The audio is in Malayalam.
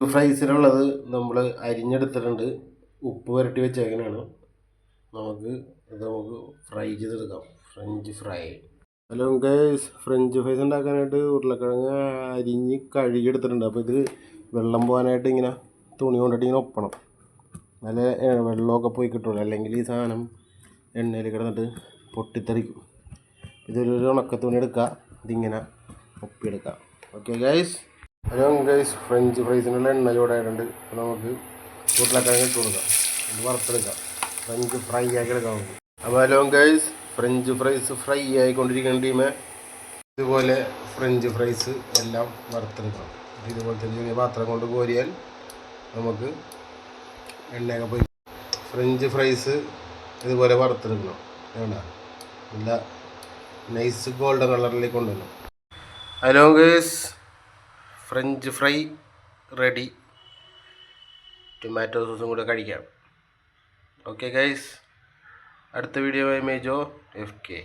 ഫ്രൈസിലുള്ളത് നമ്മൾ അരിഞ്ഞെടുത്തിട്ടുണ്ട്. ഉപ്പ് പുരട്ടി വെച്ചേക്കണാണ്. നമുക്ക് ഇത് നമുക്ക് ഫ്രൈ ചെയ്തെടുക്കാം. French fry. Hello guys French fries ഉണ്ടാക്കാനായിട്ട് ഉരുളക്കിഴങ്ങ് അരിഞ്ഞ് കഴുകിയെടുത്തിട്ടുണ്ട്. അപ്പോൾ ഇത് വെള്ളം പോകാനായിട്ട് ഇങ്ങനെ തുണി കൊണ്ടിട്ട് ഇങ്ങനെ ഒപ്പണം. നല്ല വെള്ളമൊക്കെ പോയി കിട്ടുള്ളൂ. അല്ലെങ്കിൽ ഈ സാധനം എണ്ണയിൽ കിടന്നിട്ട് പൊട്ടിത്തെറിക്കും. ഇതൊരു ഒരു ഉണക്ക തുണി എടുക്കുക ഇതിങ്ങനെ ഒപ്പിയെടുക്കാം. Okay guys hello guys French ഫ്രൈസിനുള്ള എണ്ണ ചൂടായിട്ടുണ്ട് അപ്പോൾ നമുക്ക് ഉരുളക്കിഴങ്ങ് ഇട്ട് കൊടുക്കാം. വറുത്തെടുക്കാം. ഫ്രഞ്ച് ഫ്രൈ ആക്കി എടുക്കാം നമുക്ക്. അപ്പോൾ hello guys French fries fry ആയിക്കൊണ്ടിരിക്കുന്ന ടീമെ ഇതുപോലെ ഫ്രഞ്ച് ഫ്രൈസ് എല്ലാം വറുത്തെടുക്കണം ഇതുപോലത്തെ ചെറിയ പാത്രം കൊണ്ട് കോരിയാൽ നമുക്ക് എണ്ണയൊക്കെ പോയി. ഫ്രഞ്ച് ഫ്രൈസ് ഇതുപോലെ വറുത്തെടുക്കണം. വേണ്ട നല്ല നൈസ് ഗോൾഡൻ കളറിലേക്ക് കൊണ്ടുവരണം. Hello guys French fry ready. Tomato സോസും കൂടെ കഴിക്കാം. ഓക്കെ ഗൈസ് അടുത്ത വീഡിയോ മേജോ എഫ് കെ